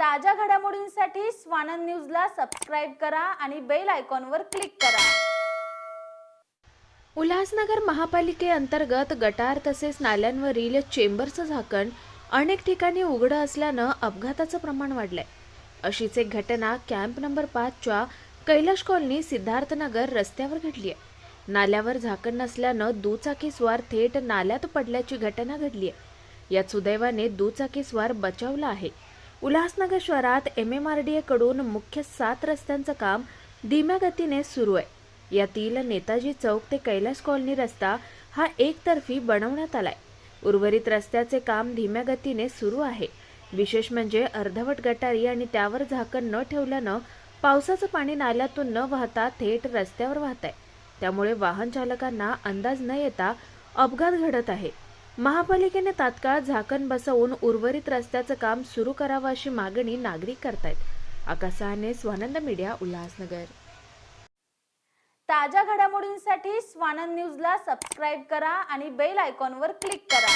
ताज्या घडामोडींसाठी स्वानंद न्यूजला सबस्क्राईब करा आणि बेल आयकॉनवर क्लिक करा. उल्हासनगर महापालिकेअंतर्गत गटार तसेच नाल्यांवरील चेंबरचं झाकण अनेक ठिकाणी उघडं असल्यानं अपघाताचं प्रमाण वाढलंय. अशीच एक घटना कॅम्प नंबर पाचच्या कैलाश कॉलनी सिद्धार्थनगर रस्त्यावर घडली आहे नाल्यावर झाकण नसल्यानं दुचाकीस्वार थेट नाल्यात पडल्याची घटना घडली आहे यात सुदैवाने दुचाकीस्वार बचावला आहे. उल्हासनगर शहरात एम एम आर डी एकडून मुख्य सात रस्त्यांचं काम धीम्या गतीने सुरू आहे. यातील नेताजी चौक ते कैलास कॉलनी रस्ता हा एकतर्फी बनवण्यात आलाय. उर्वरित रस्त्याचे काम धीम्या गतीने सुरू आहे. विशेष म्हणजे अर्धवट गटारी आणि त्यावर झाकण न ठेवल्यानं पावसाचं पाणी नाल्यातून न वाहता थेट रस्त्यावर वाहत आहे. त्यामुळे वाहन चालकांना अंदाज न येता अपघात घडत आहे. महापालिकेने तात्काळ झाकण बसवून उर्वरित रस्त्याचं काम सुरू करावं अशी मागणी नागरिक करतायत. आकाशाने स्वानंद मीडिया उल्हासनगर. ताज्या घडामोडींसाठी स्वानंद न्यूजला सबस्क्राईब करा आणि बेल आयकॉनवर क्लिक करा.